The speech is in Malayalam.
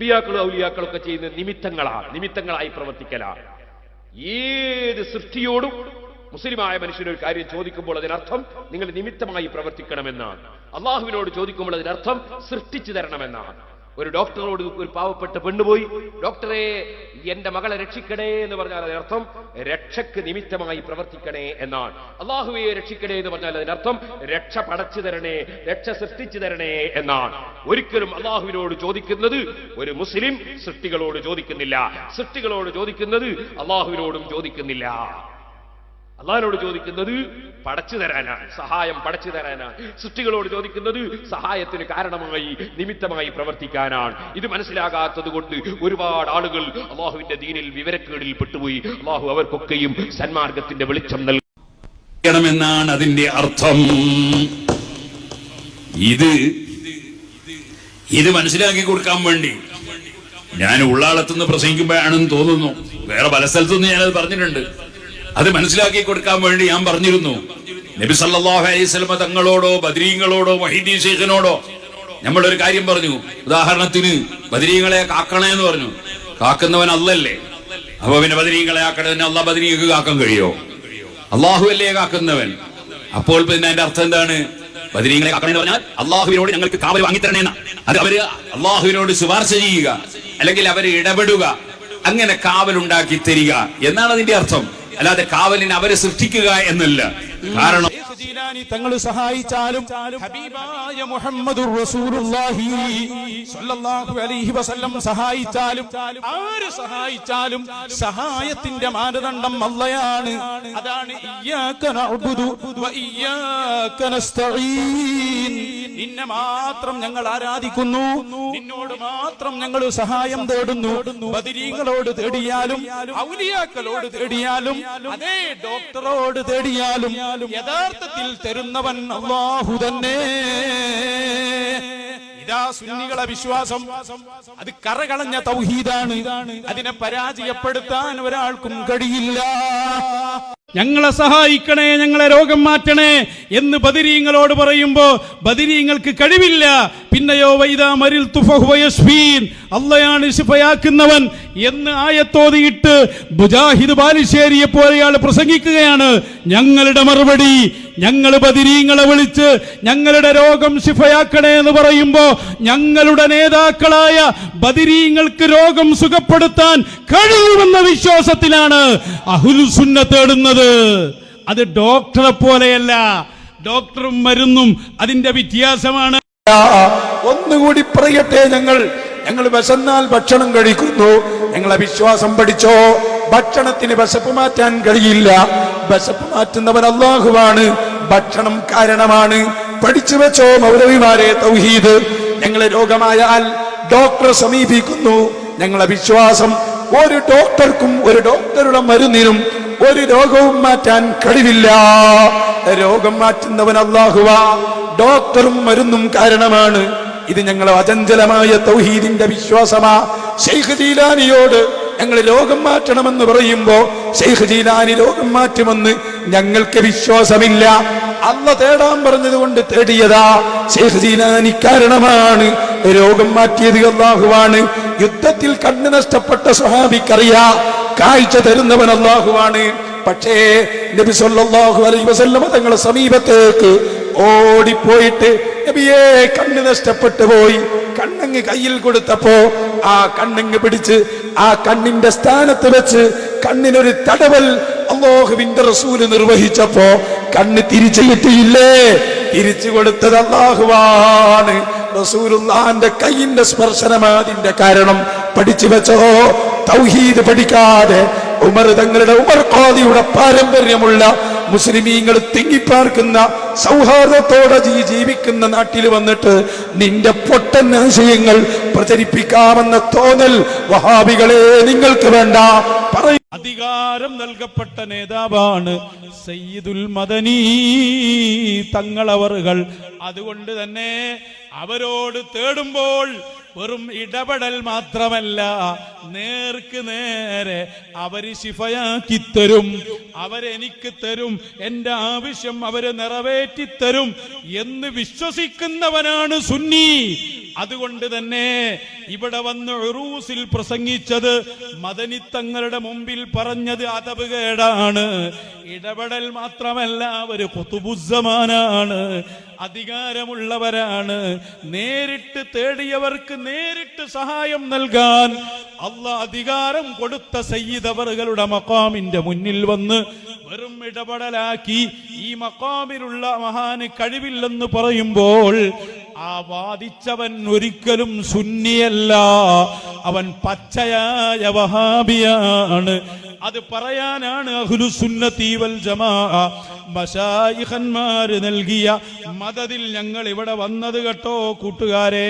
അമ്പിയാക്കളും ഔലിയാക്കളൊക്കെ ചെയ്യുന്ന നിമിത്തങ്ങളാണ് നിമിത്തങ്ങളായി പ്രവർത്തിക്കലാണ്. ഏത് സൃഷ്ടിയോടും മുസ്ലിമായ മനുഷ്യനൊരു കാര്യം ചോദിക്കുമ്പോൾ അതിനർത്ഥം നിങ്ങൾ നിമിത്തമായി പ്രവർത്തിക്കണമെന്നാണ്. അള്ളാഹുവിനോട് ചോദിക്കുമ്പോൾ അതിനർത്ഥം സൃഷ്ടിച്ചു തരണമെന്നാണ്. ഒരു ഡോക്ടറോട് ഒരു പാവപ്പെട്ട പെണ്ണുപോയി ഡോക്ടറെ എന്റെ മകളെ രക്ഷിക്കണേ എന്ന് പറഞ്ഞാൽ അതിനർത്ഥം രക്ഷക്ക് നിമിത്തമായി പ്രവർത്തിക്കണേ എന്നാണ്. അള്ളാഹുവെ രക്ഷിക്കണേ എന്ന് പറഞ്ഞാൽ അതിനർത്ഥം രക്ഷ പടച്ചു തരണേ രക്ഷ സൃഷ്ടിച്ചു തരണേ എന്നാണ്. ഒരിക്കലും അള്ളാഹുവിനോട് ചോദിക്കുന്നത് ഒരു മുസ്ലിം സൃഷ്ടികളോട് ചോദിക്കുന്നില്ല. സൃഷ്ടികളോട് ചോദിക്കുന്നത് അള്ളാഹുവിനോടും ചോദിക്കുന്നില്ല. അള്ളാഹിനോട് ചോദിക്കുന്നത് പടച്ചു തരാനാണ് സഹായം പടച്ചു തരാനാണ്. സൃഷ്ടികളോട് ചോദിക്കുന്നത് സഹായത്തിന് കാരണമായി നിമിത്തമായി പ്രവർത്തിക്കാനാണ്. ഇത് മനസ്സിലാകാത്തത് കൊണ്ട് ഒരുപാട് ആളുകൾ അള്ളാഹുവിന്റെ ദീനിൽ വിവരക്കേടിൽ പെട്ടുപോയി. അള്ളാഹു അവർക്കൊക്കെയും സന്മാർഗത്തിന്റെ വെളിച്ചം നൽകണമെന്നാണ് അതിന്റെ അർത്ഥം. ഇത് ഇത് മനസ്സിലാക്കി കൊടുക്കാൻ വേണ്ടി ഞാൻ ഉള്ളാളത്തുനിന്ന് പ്രസംഗിക്കുമ്പോഴാണെന്ന് തോന്നുന്നു. വേറെ പല സ്ഥലത്തുനിന്ന് ഞാനത് പറഞ്ഞിട്ടുണ്ട്. അത് മനസ്സിലാക്കി കൊടുക്കാൻ വേണ്ടി ഞാൻ പറഞ്ഞിരുന്നു. നബി സല്ലാഹു അലൈഹി വസല്ലമ തങ്ങളോടോ ബദരീങ്ങളോടോ മഹീദി ശേഖനോടോ നമ്മളൊരു കാര്യം പറഞ്ഞു. ഉദാഹരണത്തിന് ബദരീങ്ങളെ കാക്കണേ എന്ന് പറഞ്ഞു. കാക്കുന്നവൻ അല്ലല്ലേ? അപ്പൊ പിന്നെ ബദരീങ്ങളെ ആക്കണതിന് അള്ളാഹ് ബദരീങ്ങൾക്ക് കാക്കാൻ കഴിയോ? അള്ളാഹു അല്ലേ കാക്കുന്നവൻ? അപ്പോൾ പിന്നെ അതിന്റെ അർത്ഥം എന്താണ്? ബദരീങ്ങളെ കാക്കണമെന്ന് പറഞ്ഞാൽ അള്ളാഹുവിനോട് ഞങ്ങൾക്ക് കാവൽ വാങ്ങിത്തരണേന്ന. അത് അവർ അള്ളാഹുവിനോട് ശുപാർശ ചെയ്യുക അല്ലെങ്കിൽ അവർ ഇടപെടുക അങ്ങനെ കാവലുണ്ടാക്കി തരിക എന്നാണ് അതിന്റെ അർത്ഥം. അല്ലാതെ കാവലിനെ അവരെ സൃഷ്ടിക്കുക എന്നല്ല. കാരണം തങ്ങൾ സഹായിച്ചാലും ഹബീബായ വസല്ലം സഹായിച്ചാലും ആര് സഹായിച്ചാലും സഹായത്തിന്റെ മാനദണ്ഡം അല്ലയാണ് അതാണ് നിന്നെ മാത്രം ഞങ്ങൾ ആരാധിക്കുന്നു. നിന്നോട് മാത്രം ഞങ്ങൾ സഹായം തേടുന്നു. ബദിരീങ്ങളോട് തേടിയാലും ഔലിയാക്കളോട് തേടിയാലും അതേ ഡോക്ടറോട് തേടിയാലും യഥാർത്ഥത്തിൽ തരുന്നവൻ അള്ളാഹു തന്നെ. സുന്നികളെ വിശ്വാസം. അത് കറകളഞ്ഞ തൗഹീദാണ്. അതിനെ പരാജയപ്പെടുത്താൻ ഒരാൾക്കും കഴിയില്ല. ഞങ്ങളെ സഹായിക്കണേ ഞങ്ങളെ രോഗം മാറ്റണേ എന്ന് ബദിരീങ്ങളോട് പറയുമ്പോ ബദിരീങ്ങൾക്ക് കഴിവില്ല. പിന്നെയോ വൈദാ മരിൽ തുഫഹുവയസ്ഫീൻ അള്ളയാണ് ശിഫയാക്കുന്നവൻ എന്ന് ആയത്തോതിയിട്ട് ബുജാഹിദ് ബാലിശ്ശേരിയെ പോലെയാൾ പ്രസംഗിക്കുകയാണ്. ഞങ്ങളുടെ മറുപടി ഞങ്ങൾ ബദിരീങ്ങളെ വിളിച്ച് ഞങ്ങളുടെ രോഗം ശിഫയാക്കണേ എന്ന് പറയുമ്പോ ഞങ്ങളുടെ നേതാക്കളായ ബദിരീങ്ങൾക്ക് രോഗം സുഖപ്പെടുത്താൻ കഴിയുമെന്ന വിശ്വാസത്തിലാണ് അഹുൽസുന്ന തേടുന്നത്. അത് ഡോക്ടറെ പോലെയല്ല ഡോക്ടറും മരുന്നും അതിന്റെ വ്യത്യാസമാണ്. ഒന്നുകൂടി പറയട്ടെ ഞങ്ങൾ. ഞങ്ങൾ വിശന്നാൽ ഭക്ഷണം കഴിക്കുന്നു. ഞങ്ങളെ വിശ്വാസം പഠിച്ചോ? ഭക്ഷണത്തിന് വിശപ്പ് മാറ്റാൻ കഴിയില്ല. വിശപ്പ് മാറ്റുന്നവൻ അള്ളാഹുവാണ് ഭക്ഷണം കാരണമാണ്. പഠിച്ചു വെച്ചോ മൗലവിമാരെ തൗഹീദ്. ഞങ്ങളെ രോഗമായാൽ ഡോക്ടറെ സമീപിക്കുന്നു. ഞങ്ങളെ വിശ്വാസം ഒരു ഡോക്ടർക്കും ഒരു ഡോക്ടറുടെ മരുന്നിനും ഒരു രോഗവും മാറ്റാൻ കഴിവില്ല. രോഗം മാറ്റുന്നവൻ അള്ളാഹുവ ഡോക്ടറും മരുന്നും കാരണമാണ്. ഇത് ഞങ്ങളെ അചഞ്ചലമായ തൗഹീദിന്റെ വിശ്വാസമാ. ശൈഖ് ജീലാനിയോട് ഞങ്ങൾ രോഗം മാറ്റണമെന്ന് പറയുമ്പോ ഷെയ്ഖ് ജീലാനി രോഗം മാറ്റുമെന്ന് ഞങ്ങൾക്ക് വിശ്വാസമില്ല. അന്ന് തേടാൻ പറഞ്ഞത് കൊണ്ട് തേടിയതാ ഷെയ്ഖ് ജീലാനി കാരണമാണ്. രോഗം മാറ്റിയത് അള്ളാഹുവാണ് യുദ്ധത്തിൽ കണ്ണു നഷ്ടപ്പെട്ട സ്വഹാബിക്കറിയാ കാഴ്ച തരുന്നവൻ അള്ളാഹുവാണ് പക്ഷേ നബി സല്ലല്ലാഹു അലൈഹി വസല്ലമ തങ്ങളുടെ സമീപത്തേക്ക് ഓടിപ്പോയിട്ട് നബിയെ കണ്ണ് നഷ്ടപ്പെട്ടു പോയി കണ്ണങ്ങ് കയ്യിൽ കൊടുത്തപ്പോ ആ കണ്ണങ്ങ് പിടിച്ച് ആ കണ്ണിന്റെ സ്ഥാനത്ത് വെച്ച് കണ്ണിനൊരു തടവൽ അള്ളാഹുവിന്റെ റസൂൽ നിർവഹിച്ചപ്പോ കണ്ണ് തിരിച്ചു കിട്ടിയില്ലേ തിരിച്ചു കൊടുത്തത് അള്ളാഹുവാണ്. റസൂലുള്ളാന്റെ കയ്യിന്റെ സ്പർശനം അതിന്റെ കാരണം പഠിച്ചു വെച്ചോ? തൗഹീദ് പഠിക്കാതെ ഉമർ തങ്ങളുടെ ഉമർ ഖാദിയുടെ പാരമ്പര്യമുള്ള മുസ്ലിമീങ്ങൾ തിങ്ങിപ്പാർക്കുന്ന സൗഹാർദ്ദത്തോടെ ജീവിക്കുന്ന നാട്ടിൽ വന്നിട്ട് നിന്റെ പൊട്ടൻ ആശയങ്ങൾ പ്രചരിപ്പിക്കാമെന്ന തോന്നൽ വഹാബികളെ നിങ്ങൾക്ക് വേണ്ട. അധികാരം നൽകപ്പെട്ട നേതാവാണ് സയ്യിദുൽ മദനി. തങ്ങളവറുകൾ. അതുകൊണ്ട് തന്നെ അവരോട് തേടുമ്പോൾ വെറും ഇടപെടൽ മാത്രമല്ല നേർക്ക് നേരെ അവർ ശിഫയാക്കി തരും. അവരെനിക്ക് തരും. എന്റെ ആവശ്യം അവർ നിറവേറ്റി തരും എന്ന് വിശ്വസിക്കുന്നവനാണ് സുന്നി. അതുകൊണ്ട് തന്നെ ഇവിടെ വന്ന് ഉറൂസിൽ പ്രസംഗിച്ചത് മദനിത്തങ്ങളുടെ മുമ്പിൽ പറഞ്ഞത് അതപകേടാണ് ഇടപെടൽ മാത്രമല്ല ഒരു കൊത്തുപുസമാനാണ് അധികാരമുള്ളവരാണ്. നേരിട്ട് തേടിയവർക്ക് നേരിട്ട് സഹായം നൽകാൻ അല്ല അധികാരം കൊടുത്ത സയ്യിദവറുകളുടെ മക്കാമിന്റെ മുന്നിൽ വന്ന് വെറും ഇടപെടലാക്കി ഈ മക്കാമിലുള്ള മഹാന് കഴിവില്ലെന്ന് പറയുമ്പോൾ ആ വാദിച്ചവൻ ഒരിക്കലും സുന്നിയല്ല. അവൻ പച്ചയായ വഹാബിയാണ്. അത് പറയാനാണ് അഹുലു വൽ ജമാ. മശായിഖന്മാര് നൽകിയ മതതിൽ ഞങ്ങൾ ഇവിടെ വന്നത് കേട്ടോ കൂട്ടുകാരെ.